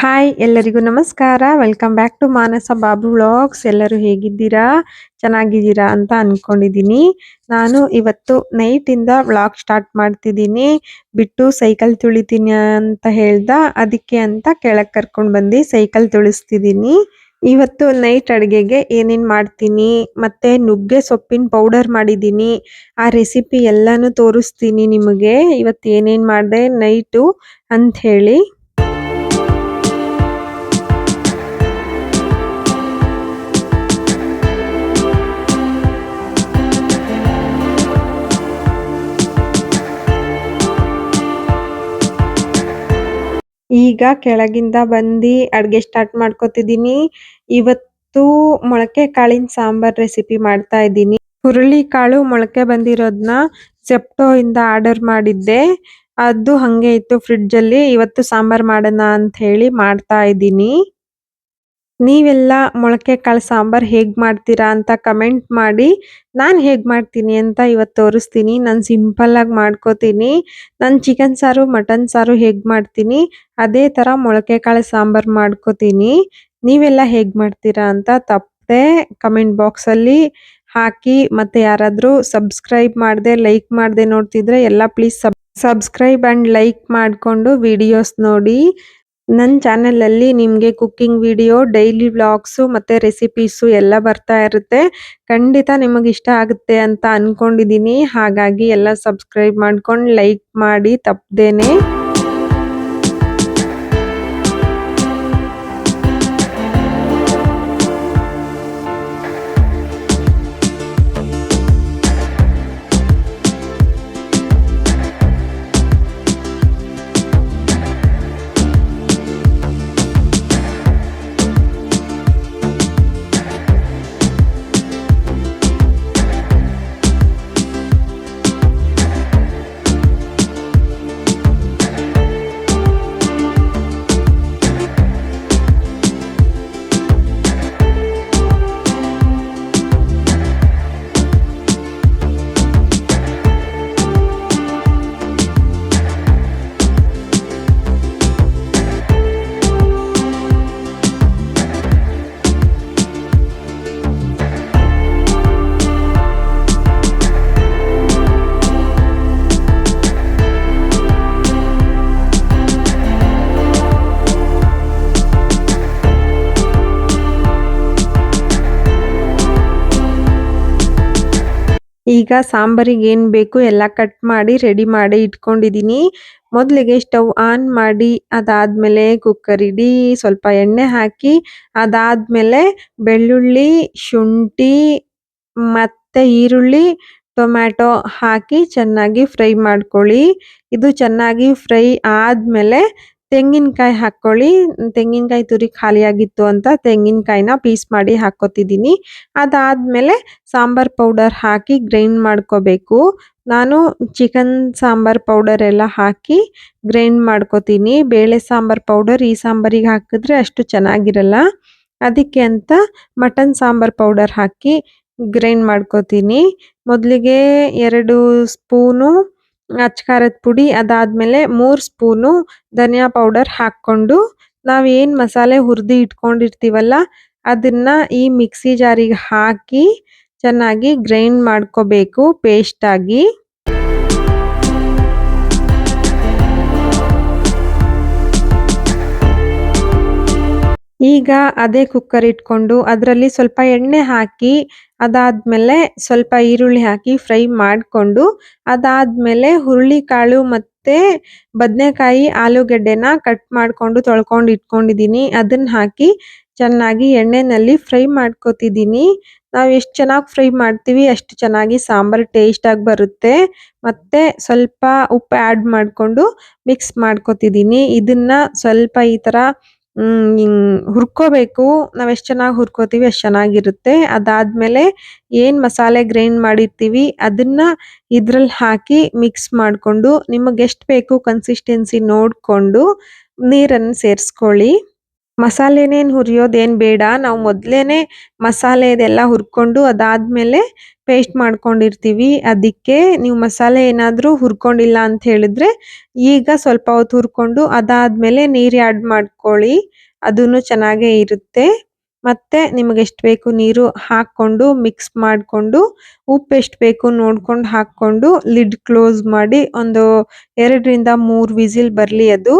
Hi ಎಲ್ಲರಿಗೂ ನಮಸ್ಕಾರ. Welcome back to Manasa Babu vlogs ಎಲ್ಲರೂ ಹೇಗಿದ್ದೀರಾ? ಚೆನ್ನಾಗಿದ್ದೀರಾ ಅಂತ ಅನ್ಕೊಂಡಿದ್ದೀನಿ. ನಾನು ಇವತ್ತು ನೈಟಿಂದ ವ್ಲಾಗ್ ಸ್ಟಾರ್ಟ್ ಮಾಡ್ತಿದ್ದೀನಿ. ಬಿಟ್ಟು ಸೈಕಲ್ ತುಳಿತೀನಿ ಅಂತ ಹೇಳ್ದ, ಅದಕ್ಕೆ ಅಂತ ಕೆಳಗೆ ಕರ್ಕೊಂಡು ಬಂದು ಸೈಕಲ್ ತುಳಿಸ್ತಿದ್ದೀನಿ. ಇವತ್ತು ನೈಟ್ ಅಡುಗೆಗೆ ಏನೇನು ಮಾಡ್ತೀನಿ, ಮತ್ತೆ ನುಗ್ಗೆ ಸೊಪ್ಪಿನ ಪೌಡರ್ ಮಾಡಿದ್ದೀನಿ. ಆ ರೆಸಿಪಿ ಎಲ್ಲನೂ ತೋರಿಸ್ತೀನಿ ನಿಮಗೆ. ಇವತ್ತು ಏನೇನು ಮಾಡಿದೆ ನೈಟು ಅಂತ ಈಗ ಕೆಳಗಿಂದ ಬಂದಿ ಅಡುಗೆ ಸ್ಟಾರ್ಟ್ ಮಾಡ್ಕೋತಿದೀನಿ. ಇವತ್ತು ಮೊಳಕೆ ಕಾಳಿನ ಸಾಂಬಾರ್ ರೆಸಿಪಿ ಮಾಡ್ತಾ ಇದ್ದೀನಿ. ಹುರುಳಿ ಕಾಳು ಮೊಳಕೆ ಬಂದಿರೋದ್ನ ಸೆಪ್ಟೋ ಇಂದ ಆರ್ಡರ್ ಮಾಡಿದ್ದೆ. ಅದು ಹಂಗೆ ಇತ್ತು ಫ್ರಿಡ್ಜ್ ಅಲ್ಲಿ. ಇವತ್ತು ಸಾಂಬಾರ್ ಮಾಡೋಣ ಅಂತ ಹೇಳಿ ಮಾಡ್ತಾ ಇದ್ದೀನಿ. ನೀವೆಲ್ಲ ಮೊಳಕೆ ಕಾಳು ಸಾಂಬಾರ್ ಹೇಗೆ ಮಾಡ್ತೀರಾ ಅಂತ ಕಮೆಂಟ್ ಮಾಡಿ. ನಾನು ಹೇಗೆ ಮಾಡ್ತೀನಿ ಅಂತ ಇವತ್ತು ತೋರಿಸ್ತೀನಿ. ನಾನು ಸಿಂಪಲ್ ಆಗಿ ಮಾಡ್ಕೋತೀನಿ. ನಾನು ಚಿಕನ್ ಸಾರು ಮಟನ್ ಸಾರು ಹೇಗೆ ಮಾಡ್ತೀನಿ, ಅದೇ ಥರ ಮೊಳಕೆ ಕಾಳು ಸಾಂಬಾರ್ ಮಾಡ್ಕೋತೀನಿ. ನೀವೆಲ್ಲ ಹೇಗೆ ಮಾಡ್ತೀರಾ ಅಂತ ತಪ್ಪದೆ ಕಮೆಂಟ್ ಬಾಕ್ಸಲ್ಲಿ ಹಾಕಿ, ಮತ್ತೆ ಯಾರಾದರೂ ಸಬ್ಸ್ಕ್ರೈಬ್ ಮಾಡದೆ ಲೈಕ್ ಮಾಡದೆ ನೋಡ್ತಿದ್ರೆ ಎಲ್ಲ please sub subscribe and like ಮಾಡಿಕೊಂಡು ವಿಡಿಯೋಸ್ ನೋಡಿ. ನನ್ನ ಚಾನೆಲ್ ಅಲ್ಲಿ ನಿಮ್ಗೆ ಕುಕ್ಕಿಂಗ್ ವಿಡಿಯೋ, ಡೈಲಿ ವ್ಲಾಗ್ಸ್ ಮತ್ತೆ ರೆಸಿಪೀಸು ಎಲ್ಲ ಬರ್ತಾ ಇರುತ್ತೆ. ಖಂಡಿತ ನಿಮಗೆ ಇಷ್ಟ ಆಗುತ್ತೆ ಅಂತ ಅನ್ಕೊಂಡಿದೀನಿ. ಹಾಗಾಗಿ ಎಲ್ಲ ಸಬ್ಸ್ಕ್ರೈಬ್ ಮಾಡ್ಕೊಂಡು ಲೈಕ್ ಮಾಡಿ ತಪ್ಪದೇನೆ ಈಗ ಸಾಂಬಾರಿಗೆ ಏನ್ ಬೇಕು ಎಲ್ಲ ಕಟ್ ಮಾಡಿ ರೆಡಿ ಮಾಡಿ ಇಟ್ಕೊಂಡಿದೀನಿ. ಮೊದಲಿಗೆ ಸ್ಟವ್ ಆನ್ ಮಾಡಿ ಅದಾದ್ಮೇಲೆ ಕುಕ್ಕರ್ ಇಡಿ ಸ್ವಲ್ಪ ಎಣ್ಣೆ ಹಾಕಿ ಅದಾದ್ಮೇಲೆ ಬೆಳ್ಳುಳ್ಳಿ, ಶುಂಠಿ ಮತ್ತೆ ಈರುಳ್ಳಿ, ಟೊಮ್ಯಾಟೊ ಹಾಕಿ ಚೆನ್ನಾಗಿ ಫ್ರೈ ಮಾಡ್ಕೊಳ್ಳಿ. ಇದು ಚೆನ್ನಾಗಿ ಫ್ರೈ ಆದ್ಮೇಲೆ ತೆಂಗಿನಕಾಯಿ ಹಾಕೊಳ್ಳಿ. ತೆಂಗಿನಕಾಯಿ ತುರಿ ಖಾಲಿಯಾಗಿತ್ತು ಅಂತ ತೆಂಗಿನಕಾಯಿನ ಪೀಸ್ ಮಾಡಿ ಹಾಕೋತಿದ್ದೀನಿ ಅದಾದಮೇಲೆ ಸಾಂಬಾರ್ ಪೌಡರ್ ಹಾಕಿ ಗ್ರೈಂಡ್ ಮಾಡ್ಕೋಬೇಕು. ನಾನು ಚಿಕನ್ ಸಾಂಬಾರ್ ಪೌಡರ್ ಎಲ್ಲ ಹಾಕಿ ಗ್ರೈಂಡ್ ಮಾಡ್ಕೋತೀನಿ. ಬೇಳೆ ಸಾಂಬಾರ್ ಪೌಡರ್ ಈ ಸಾಂಬಾರಿಗೆ ಹಾಕಿದ್ರೆ ಅಷ್ಟು ಚೆನ್ನಾಗಿರಲ್ಲ. ಅದಕ್ಕೆ ಅಂತ ಮಟನ್ ಸಾಂಬಾರ್ ಪೌಡರ್ ಹಾಕಿ ಗ್ರೈಂಡ್ ಮಾಡ್ಕೋತೀನಿ. ಮೊದಲಿಗೆ ಎರಡು ಸ್ಪೂನು ಅಚ್ ಖಾರದ ಪುಡಿ ಅದಾದ್ಮೇಲೆ ಮೂರು ಸ್ಪೂನು ಧನಿಯಾ ಪೌಡರ್ ಹಾಕ್ಕೊಂಡು ನಾವು ಏನು ಮಸಾಲೆ ಹುರಿದು ಇಟ್ಕೊಂಡಿರ್ತೀವಲ್ಲ, ಅದನ್ನ ಈ ಮಿಕ್ಸಿ ಜಾರಿಗೆ ಹಾಕಿ ಚೆನ್ನಾಗಿ ಗ್ರೈಂಡ್ ಮಾಡ್ಕೋಬೇಕು ಪೇಸ್ಟ್ ಆಗಿ. ಈಗ ಅದೇ ಕುಕ್ಕರ್ ಇಟ್ಕೊಂಡು ಅದರಲ್ಲಿ ಸ್ವಲ್ಪ ಎಣ್ಣೆ ಹಾಕಿ ಅದಾದ್ಮೇಲೆ ಸ್ವಲ್ಪ ಈರುಳ್ಳಿ ಹಾಕಿ ಫ್ರೈ ಮಾಡಿಕೊಂಡು ಅದಾದ್ಮೇಲೆ ಹುರುಳಿಕಾಳು ಮತ್ತು ಬದನೆಕಾಯಿ ಆಲೂಗಡ್ಡೆನ ಕಟ್ ಮಾಡಿಕೊಂಡು ತೊಳ್ಕೊಂಡು ಇಟ್ಕೊಂಡಿದ್ದೀನಿ. ಅದನ್ನ ಹಾಕಿ ಚೆನ್ನಾಗಿ ಎಣ್ಣೆನಲ್ಲಿ ಫ್ರೈ ಮಾಡ್ಕೋತಿದ್ದೀನಿ. ನಾವು ಎಷ್ಟು ಚೆನ್ನಾಗಿ ಫ್ರೈ ಮಾಡ್ತೀವಿ ಅಷ್ಟು ಚೆನ್ನಾಗಿ ಸಾಂಬಾರು ಟೇಸ್ಟಾಗಿ ಬರುತ್ತೆ. ಮತ್ತೆ ಸ್ವಲ್ಪ ಉಪ್ಪು ಆ್ಯಡ್ ಮಾಡಿಕೊಂಡು ಮಿಕ್ಸ್ ಮಾಡ್ಕೋತಿದ್ದೀನಿ. ಇದನ್ನು ಸ್ವಲ್ಪ ಈ ಥರ ಹುರ್ಕೋಬೇಕು. ನಾವು ಎಷ್ಟು ಚೆನ್ನಾಗಿ ಹುರ್ಕೋತೀವಿ, ಅಷ್ಟು ಚೆನ್ನಾಗಿರುತ್ತೆ. ಅದಾದ್ಮೇಲೆ ಏನು ಮಸಾಲೆ ಗ್ರೈಂಡ್ ಮಾಡಿರ್ತೀವಿ, ಅದನ್ನ ಇದ್ರಲ್ಲಿ ಹಾಕಿ ಮಿಕ್ಸ್ ಮಾಡಿಕೊಂಡು ನಿಮಗೆ ಎಷ್ಟು ಬೇಕು ಕನ್ಸಿಸ್ಟೆನ್ಸಿ ನೋಡಿಕೊಂಡು ನೀರನ್ನು ಸೇರಿಸ್ಕೊಳ್ಳಿ. ಮಸಾಲೆನೇನು ಹುರಿಯೋದೇನು ಬೇಡ. ನಾವು ಮೊದಲೇನೆ ಮಸಾಲೆ ಇದೆಲ್ಲ ಹುರ್ಕೊಂಡು ಅದಾದಮೇಲೆ ಪೇಸ್ಟ್ ಮಾಡ್ಕೊಂಡಿರ್ತೀವಿ. ಅದಕ್ಕೆ ನೀವು ಮಸಾಲೆ ಏನಾದರೂ ಹುರ್ಕೊಂಡಿಲ್ಲ ಅಂತ ಹೇಳಿದ್ರೆ ಈಗ ಸ್ವಲ್ಪ ಹೊತ್ತು ಹುರ್ಕೊಂಡು ಅದಾದಮೇಲೆ ನೀರು ಆ್ಯಡ್ ಮಾಡ್ಕೊಳ್ಳಿ. ಅದೂ ಚೆನ್ನಾಗೇ ಇರುತ್ತೆ. ಮತ್ತೆ ನಿಮಗೆ ಎಷ್ಟು ಬೇಕು ನೀರು ಹಾಕ್ಕೊಂಡು ಮಿಕ್ಸ್ ಮಾಡಿಕೊಂಡು ಉಪ್ಪು ಎಷ್ಟು ಬೇಕು ನೋಡ್ಕೊಂಡು ಹಾಕ್ಕೊಂಡು ಲಿಡ್ ಕ್ಲೋಸ್ ಮಾಡಿ ಒಂದು ಎರಡರಿಂದ ಮೂರು ವಿಸಿಲ್ ಬರಲಿ ಅದು.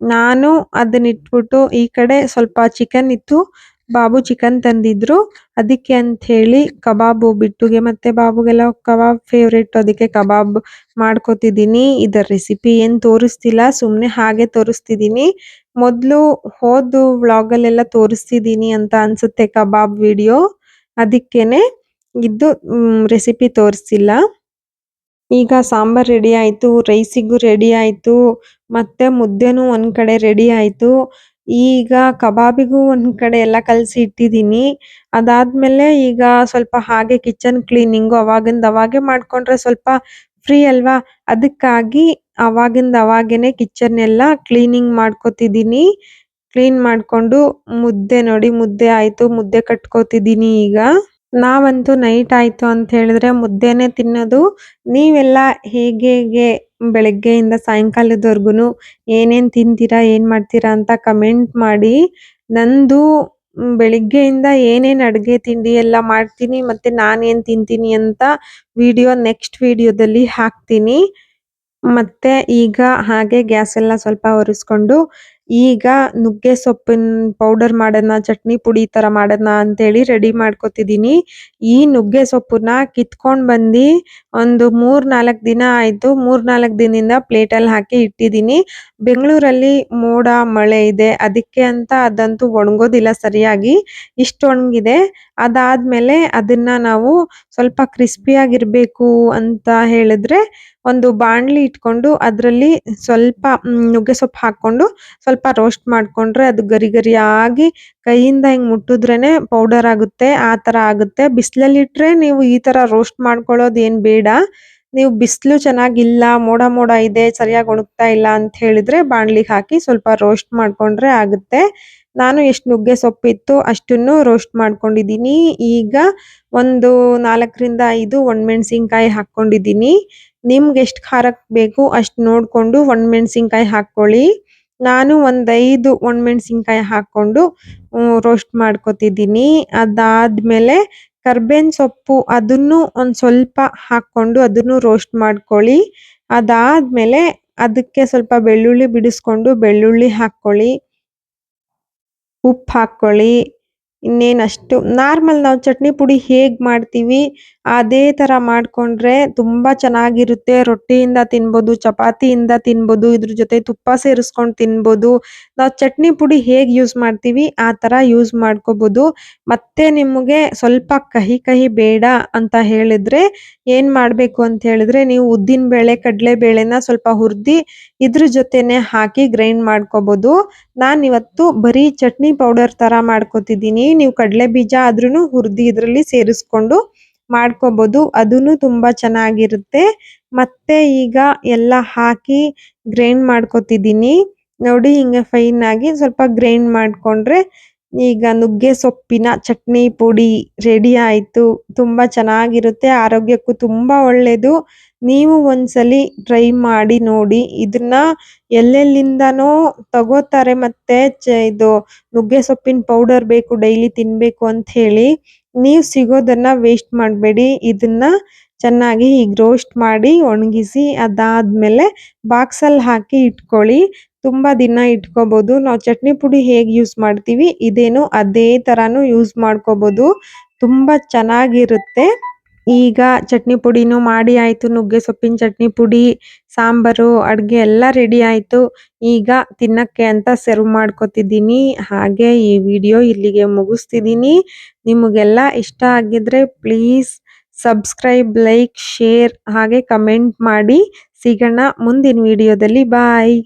ನಾನು ಅದನ್ನ ಇಟ್ಬಿಟ್ಟು ಈ ಕಡೆ ಸ್ವಲ್ಪ ಚಿಕನ್ ಇತ್ತು. ಬಾಬು ಚಿಕನ್ ತಂದಿದ್ರು. ಅದಕ್ಕೆ ಅಂತ ಹೇಳಿ ಕಬಾಬು ಬಿಟ್ಟುಗೆ ಮತ್ತೆ ಬಾಬುಗೆಲ್ಲ ಕಬಾಬ್ ಫೇವ್ರೇಟ್ ಅದಕ್ಕೆ ಕಬಾಬ್ ಮಾಡ್ಕೋತಿದ್ದೀನಿ. ಇದರ ರೆಸಿಪಿ ಏನು ತೋರಿಸ್ತಿಲ್ಲ ಸುಮ್ಮನೆ ಹಾಗೆ ತೋರಿಸ್ತಿದ್ದೀನಿ. ಮೊದಲು ಹೋದ ವ್ಲಾಗಲ್ಲೆಲ್ಲ ತೋರಿಸ್ತಿದ್ದೀನಿ ಅಂತ ಅನ್ಸುತ್ತೆ ಕಬಾಬ್ ವಿಡಿಯೋ ಅದಕ್ಕೇನೆ ಇದು ರೆಸಿಪಿ ತೋರಿಸ್ತಿಲ್ಲ. ಈಗ ಸಾಂಬಾರ್ ರೆಡಿ ಆಯ್ತು ರೈಸಿಗೂ ರೆಡಿ ಆಯ್ತು. ಮತ್ತೆ ಮುದ್ದೆನೂ ಒಂದ್ ಕಡೆ ರೆಡಿ ಆಯ್ತು. ಈಗ ಕಬಾಬಿಗೂ ಒಂದ್ ಕಡೆ ಎಲ್ಲ ಕಲಸಿ ಇಟ್ಟಿದ್ದೀನಿ. ಅದಾದ್ಮೇಲೆ ಈಗ ಸ್ವಲ್ಪ ಹಾಗೆ ಕಿಚನ್ ಕ್ಲೀನಿಂಗ್ ಅವಾಗಿಂದ ಅವಾಗೆ ಮಾಡ್ಕೊಂಡ್ರೆ ಸ್ವಲ್ಪ ಫ್ರೀ ಅಲ್ವಾ? ಅದಕ್ಕಾಗಿ ಅವಾಗಿಂದ ಅವಾಗೇನೆ ಕಿಚನ್ ಎಲ್ಲ ಕ್ಲೀನಿಂಗ್ ಮಾಡ್ಕೋತಿದ್ದೀನಿ. ಕ್ಲೀನ್ ಮಾಡ್ಕೊಂಡು ಮುದ್ದೆ ನೋಡಿ, ಮುದ್ದೆ ಆಯ್ತು, ಮುದ್ದೆ ಕಟ್ಕೋತಿದ್ದೀನಿ ಈಗ. ನಾವಂತೂ ನೈಟ್ ಆಯ್ತು ಅಂತ ಹೇಳಿದ್ರೆ ಮುದ್ದೆನೆ ತಿನ್ನೋದು. ನೀವೆಲ್ಲ ಹೇಗೆ ಹೇಗೆ ಬೆಳಗ್ಗೆಯಿಂದ ಸಾಯಂಕಾಲದವರೆಗೂ ಏನೇನು ತಿಂತೀರಾ, ಏನು ಮಾಡ್ತೀರಾ ಅಂತ ಕಮೆಂಟ್ ಮಾಡಿ, ನಂದು ಬೆಳಗ್ಗೆಯಿಂದ ಏನೇನ್ ಅಡುಗೆ, ತಿಂಡಿ ಎಲ್ಲ ಮಾಡ್ತೀನಿ ಮತ್ತೆ ನಾನೇನು ತಿಂತೀನಿ ಅಂತ ವಿಡಿಯೋ ನೆಕ್ಸ್ಟ್ ವಿಡಿಯೋದಲ್ಲಿ ಹಾಕ್ತೀನಿ. ಮತ್ತೆ ಈಗ ಹಾಗೆ ಗ್ಯಾಸ್ ಎಲ್ಲ ಸ್ವಲ್ಪ ಒರೆಸ್ಕೊಂಡು ಈಗ ನುಗ್ಗೆ ಸೊಪ್ಪಿನ ಪೌಡರ್ ಮಾಡೋಣ ಚಟ್ನಿ ಪುಡಿ ತರ ಮಾಡೋಣ ಅಂತೇಳಿ ರೆಡಿ ಮಾಡ್ಕೊತಿದ್ದೀನಿ ಈ ನುಗ್ಗೆ ಸೊಪ್ಪನ್ನ ಕಿತ್ಕೊಂಡ್ ಬಂದಿ ಒಂದು ಮೂರ್ ನಾಲ್ಕು ದಿನ ಆಯ್ತು. ಮೂರ್ ನಾಲ್ಕು ದಿನದಿಂದ ಪ್ಲೇಟ್ ಅಲ್ಲಿ ಹಾಕಿ ಇಟ್ಟಿದೀನಿ. ಬೆಂಗಳೂರಲ್ಲಿ ಮೋಡ, ಮಳೆ ಇದೆ. ಅದಕ್ಕೆ ಅಂತ ಅದಂತೂ ಒಣಗೋದಿಲ್ಲ ಸರಿಯಾಗಿ. ಇಷ್ಟು ಒಣಗಿದೆ ಅದಾದ್ಮೇಲೆ ಅದನ್ನ ನಾವು ಸ್ವಲ್ಪ ಕ್ರಿಸ್ಪಿಯಾಗಿರ್ಬೇಕು ಅಂತ ಹೇಳಿದ್ರೆ ಒಂದು ಬಾಣಲಿ ಇಟ್ಕೊಂಡು ಅದರಲ್ಲಿ ಸ್ವಲ್ಪ ನುಗ್ಗೆ ಸೊಪ್ಪು ಹಾಕೊಂಡು ಸ್ವಲ್ಪ ರೋಸ್ಟ್ ಮಾಡ್ಕೊಂಡ್ರೆ ಅದು ಗರಿ ಗರಿಯಾಗಿ ಕೈಯಿಂದ ಹಿಂಗ್ ಮುಟ್ಟಿದ್ರೇ ಪೌಡರ್ ಆಗುತ್ತೆ, ಆ ತರ ಆಗುತ್ತೆ. ಬಿಸಿಲಲ್ಲಿ ಇಟ್ರೆ ನೀವು ಈ ತರ ರೋಸ್ಟ್ ಮಾಡ್ಕೊಳ್ಳೋದು ಏನ್ ಬೇಡ. ನೀವು ಬಿಸಿಲು ಚೆನ್ನಾಗಿಲ್ಲ, ಮೋಡ ಮೋಡ ಇದೆ, ಸರಿಯಾಗಿ ಒಣಗ್ತಾ ಇಲ್ಲ ಅಂತ ಹೇಳಿದ್ರೆ ಬಾಣ್ಲಿಗೆ ಹಾಕಿ ಸ್ವಲ್ಪ ರೋಸ್ಟ್ ಮಾಡ್ಕೊಂಡ್ರೆ ಆಗುತ್ತೆ. ನಾನು ಎಷ್ಟು ನುಗ್ಗೆ ಸೊಪ್ಪಿತ್ತು ಅಷ್ಟನ್ನು ರೋಸ್ಟ್ ಮಾಡ್ಕೊಂಡಿದ್ದೀನಿ. ಈಗ ಒಂದು ನಾಲ್ಕರಿಂದ ಐದು ಒಣಮೆಣಸಿನ್ಕಾಯಿ ಹಾಕೊಂಡಿದ್ದೀನಿ ನಿಮ್ಗೆ ಎಷ್ಟು ಖಾರಕ್ಕೆ ಬೇಕು ಅಷ್ಟು ನೋಡ್ಕೊಂಡು ಒಣಮೆಣಸಿನ್ಕಾಯಿ ಹಾಕೊಳ್ಳಿ ನಾನು ಒಂದೈದು ಐದು ಒಣಮೆಣಸಿನ್ಕಾಯಿ ಹಾಕೊಂಡು ರೋಸ್ಟ್ ಮಾಡ್ಕೊತಿದ್ದೀನಿ. ಅದಾದಮೇಲೆ ಕರ್ಬೇವಿನ ಸೊಪ್ಪು ಅದನ್ನು ಒಂದು ಸ್ವಲ್ಪ ಹಾಕೊಂಡು ಅದನ್ನು ರೋಸ್ಟ್ ಮಾಡ್ಕೊಳ್ಳಿ. ಅದಾದ್ಮೇಲೆ ಅದಕ್ಕೆ ಸ್ವಲ್ಪ ಬೆಳ್ಳುಳ್ಳಿ ಬಿಡಿಸ್ಕೊಂಡು ಬೆಳ್ಳುಳ್ಳಿ ಹಾಕ್ಕೊಳ್ಳಿ. ಉಪ್ಪು ಹಾಕ್ಕೊಳ್ಳಿ. ಇನ್ನೇನು ಅಷ್ಟು ನಾರ್ಮಲ್ ನಾವು ಚಟ್ನಿ ಪುಡಿ ಹೇಗೆ ಮಾಡ್ತೀವಿ ಅದೇ ತರ ಮಾಡ್ಕೊಂಡ್ರೆ ತುಂಬಾ ಚೆನ್ನಾಗಿರುತ್ತೆ. ರೊಟ್ಟಿಯಿಂದ ತಿನ್ಬೋದು, ಚಪಾತಿಯಿಂದ ತಿನ್ಬೋದು, ಇದ್ರ ಜೊತೆ ತುಪ್ಪ ಸೇರಿಸ್ಕೊಂಡು ತಿನ್ಬೋದು. ನಾವು ಚಟ್ನಿ ಪುಡಿ ಹೇಗೆ ಯೂಸ್ ಮಾಡ್ತೀವಿ, ಆ ತರ ಯೂಸ್ ಮಾಡ್ಕೋಬಹುದು ಮತ್ತೆ ನಿಮಗೆ ಸ್ವಲ್ಪ ಕಹಿ ಕಹಿ ಬೇಡ ಅಂತ ಹೇಳಿದ್ರೆ ಏನ್ ಮಾಡ್ಬೇಕು ಅಂತ ಹೇಳಿದ್ರೆ ನೀವು ಉದ್ದಿನ ಬೇಳೆ, ಕಡಲೆ ಬೇಳೆನ ಸ್ವಲ್ಪ ಹುರ್ದಿ ಇದ್ರ ಜೊತೆನೆ ಹಾಕಿ ಗ್ರೈಂಡ್ ಮಾಡ್ಕೋಬಹುದು ನಾನ್ ಇವತ್ತು ಬರೀ ಚಟ್ನಿ ಪೌಡರ್ ತರ ಮಾಡ್ಕೋತಿದ್ದೀನಿ. ನೀವು ಕಡಲೆ ಬೀಜ ಆದ್ರೂನು ಹುರ್ದಿ ಇದರಲ್ಲಿ ಸೇರಿಸ್ಕೊಂಡು ಮಾಡ್ಕೋಬಹುದು ಅದುನು ತುಂಬಾ ಚೆನ್ನಾಗಿರುತ್ತೆ. ಮತ್ತೆ ಈಗ ಎಲ್ಲ ಹಾಕಿ ಗ್ರೈಂಡ್ ಮಾಡ್ಕೋತಿದೀನಿ ನೋಡಿ ಹಿಂಗೆ ಫೈನ್ ಆಗಿ ಸ್ವಲ್ಪ ಗ್ರೈಂಡ್ ಮಾಡ್ಕೊಂಡ್ರೆ ಈಗ ನುಗ್ಗೆ ಸೊಪ್ಪಿನ ಚಟ್ನಿ ಪುಡಿ ರೆಡಿ ಆಯ್ತು. ತುಂಬಾ ಚೆನ್ನಾಗಿರುತ್ತೆ. ಆರೋಗ್ಯಕ್ಕೂ ತುಂಬಾ ಒಳ್ಳೇದು. ನೀವು ಒಂದ್ಸಲಿ ಟ್ರೈ ಮಾಡಿ ನೋಡಿ. ಇದನ್ನ ಎಲ್ಲೆಲ್ಲಿಂದನೋ ತಗೋತಾರೆ ಮತ್ತೆ ಚ- ಇದು ನುಗ್ಗೆ ಸೊಪ್ಪಿನ ಪೌಡರ್ ಬೇಕು, ಡೈಲಿ ತಿನ್ಬೇಕು ಅಂತ ಹೇಳಿ ನೀವು ಸಿಗೋದನ್ನ ವೇಸ್ಟ್ ಮಾಡಬೇಡಿ. ಇದನ್ನ ಚೆನ್ನಾಗಿ ಈಗ ರೋಸ್ಟ್ ಮಾಡಿ ಒಣಗಿಸಿ ಅದಾದ್ಮೇಲೆ ಬಾಕ್ಸ್ ಅಲ್ಲಿ ಹಾಕಿ ಇಟ್ಕೊಳ್ಳಿ. ತುಂಬಾ ದಿನ ಇಟ್ಕೋಬೋದು. ನಾವು ಚಟ್ನಿ ಪುಡಿ ಹೇಗೆ ಯೂಸ್ ಮಾಡ್ತೀವಿ, ಇದೇನು ಅದೇ ತರಾನು ಯೂಸ್ ಮಾಡ್ಕೋಬಹುದು ತುಂಬಾ ಚೆನ್ನಾಗಿರುತ್ತೆ. ಈಗ ಚಟ್ನಿ ಪುಡಿನೂ ಮಾಡಿ ಆಯ್ತು, ನುಗ್ಗೆ, ಸೊಪ್ಪಿನ ಚಟ್ನಿ, ಪುಡಿ, ಸಾಂಬಾರು, ಅಡುಗೆ ಎಲ್ಲ ರೆಡಿ ಆಯ್ತು. ಈಗ ತಿನ್ನಕ್ಕೆ ಅಂತ ಸರ್ವ್ ಮಾಡ್ಕೊತಿದ್ದೀನಿ. ಹಾಗೆ ಈ ವಿಡಿಯೋ ಇಲ್ಲಿಗೆ ಮುಗಿಸ್ತಿದ್ದೀನಿ. ನಿಮಗೆಲ್ಲ ಇಷ್ಟ ಆಗಿದ್ರೆ ಪ್ಲೀಸ್ ಸಬ್ಸ್ಕ್ರೈಬ್ ಲೈಕ್ ಶೇರ್ ಹಾಗೆ ಕಮೆಂಟ್ ಮಾಡಿ. ಸಿಗೋಣ ಮುಂದಿನ ವಿಡಿಯೋದಲ್ಲಿ ಬಾಯ್